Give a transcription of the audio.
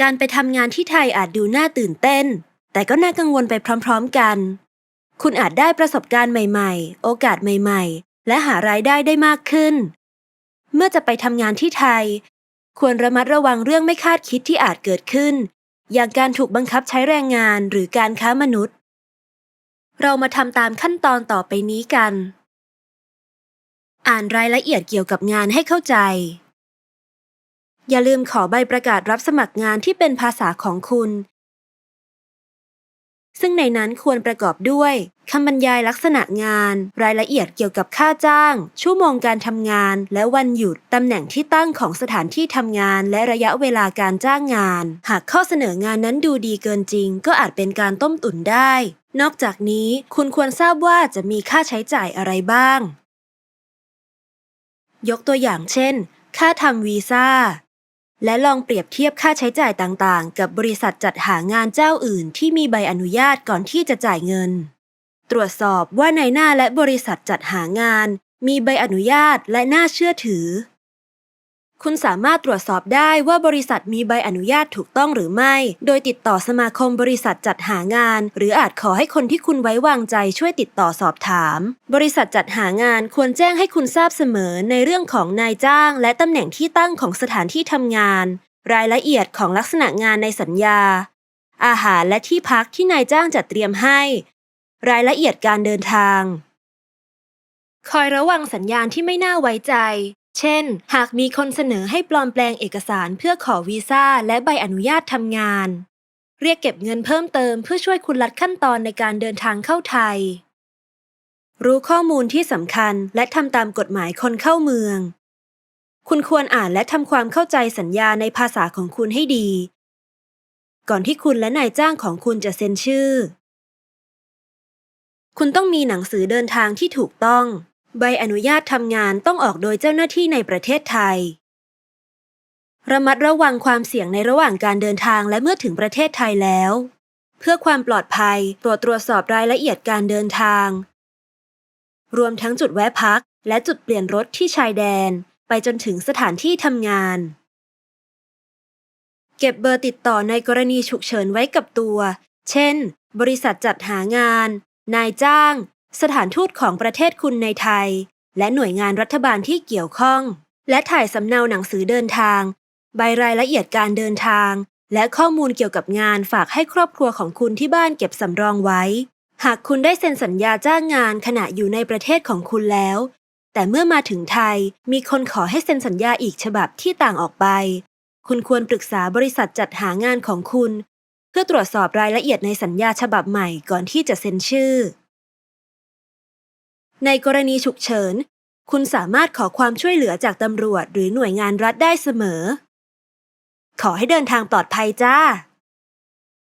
การไปทำงานที่ไทยอาจดูน่าตื่นเต้น แต่ก็น่ากังวลไปพร้อมๆกัน คุณอาจได้ประสบการณ์ใหม่ๆ โอกาสใหม่ๆ และหารายได้ได้มากขึ้น เมื่อจะไปทำงานที่ไทย ควรระมัดระวังเรื่องไม่คาดคิดที่อาจเกิดขึ้น อย่างการถูกบังคับใช้แรงงานหรือการค้ามนุษย์ เรามาทำตามขั้นตอนต่อไปนี้กัน อ่านรายละเอียดเกี่ยวกับงานให้เข้าใจ อย่าลืมขอใบประกาศรับสมัครงานที่เป็นภาษาของคุณ ซึ่งในนั้นควรประกอบด้วยคำบรรยายลักษณะงาน รายละเอียดเกี่ยวกับค่าจ้าง ชั่วโมงการทำงาน และวันหยุด ตำแหน่งที่ตั้งของสถานที่ทำงาน และระยะเวลาการจ้างงาน หากข้อเสนองานนั้นดูดีเกินจริง ก็อาจเป็นการต้มตุ๋นได้ นอกจากนี้คุณควรทราบว่าจะมีค่าใช้จ่ายอะไรบ้าง ยกตัวอย่างเช่น ค่าทำวีซ่า และลองเปรียบเทียบค่าใช้จ่ายต่างๆ กับบริษัทจัดหางานเจ้าอื่นที่มีใบอนุญาตก่อนที่จะจ่ายเงิน ตรวจสอบว่านายหน้าและบริษัทจัดหางาน มีใบอนุญาตและน่าเชื่อถือ คุณสามารถตรวจสอบได้ว่าบริษัทมีใบอนุญาตถูกต้องหรือไม่ โดยติดต่อสมาคมบริษัทจัดหางาน หรืออาจขอให้คนที่คุณไว้วางใจช่วยติดต่อสอบถาม บริษัทจัดหางานควรแจ้งให้คุณทราบเสมอในเรื่องของนายจ้าง และตำแหน่งที่ตั้งของสถานที่ทำงาน รายละเอียดของลักษณะงานในสัญญา อาหารและที่พักที่นายจ้างจัดเตรียมให้ รายละเอียดการเดินทาง คอยระวังสัญญาณที่ไม่น่าไว้ใจ เช่น หากมีคนเสนอให้ปลอมแปลงเอกสารเพื่อขอวีซ่าและใบอนุญาตทำงาน เรียกเก็บเงินเพิ่มเติมเพื่อช่วยคุณลัดขั้นตอนในการเดินทางเข้าไทย รู้ข้อมูลที่สำคัญและทำตามกฎหมายคนเข้าเมือง คุณควรอ่านและทำความเข้าใจสัญญาในภาษาของคุณให้ดี ก่อนที่คุณและนายจ้างของคุณจะเซ็นชื่อ คุณต้องมีหนังสือเดินทางที่ถูกต้อง ใบอนุญาตทำงานต้องออกโดยเจ้าหน้าที่ในประเทศไทย ระมัดระวังความเสี่ยงในระหว่างการเดินทางและเมื่อถึงประเทศไทยแล้ว เพื่อความปลอดภัยโปรดตรวจสอบรายละเอียดการเดินทาง รวมทั้งจุดแวะพัก และจุดเปลี่ยนรถที่ชายแดน ไปจนถึงสถานที่ทำงาน เก็บเบอร์ติดต่อในกรณีฉุกเฉินไว้กับตัว เช่น บริษัทจัดหางาน นายจ้าง สถานทูตของประเทศคุณในไทย และหน่วยงานรัฐบาลที่เกี่ยวข้อง และถ่ายสำเนาหนังสือเดินทาง ใบรายละเอียดการเดินทาง และข้อมูลเกี่ยวกับงานฝากให้ครอบครัวของคุณที่บ้านเก็บสำรองไว้ หากคุณได้เซ็นสัญญาจ้างงานขณะอยู่ในประเทศของคุณแล้ว แต่เมื่อมาถึงไทยมีคนขอให้เซ็นสัญญาอีกฉบับที่ต่างออกไป คุณควรปรึกษาบริษัทจัดหางานของคุณ เพื่อตรวจสอบรายละเอียดในสัญญาฉบับใหม่ก่อนที่จะเซ็นชื่อ ในกรณีฉุกเฉิน คุณสามารถขอความช่วยเหลือจากตำรวจหรือหน่วยงานรัฐได้เสมอ ขอให้เดินทางปลอดภัยจ้า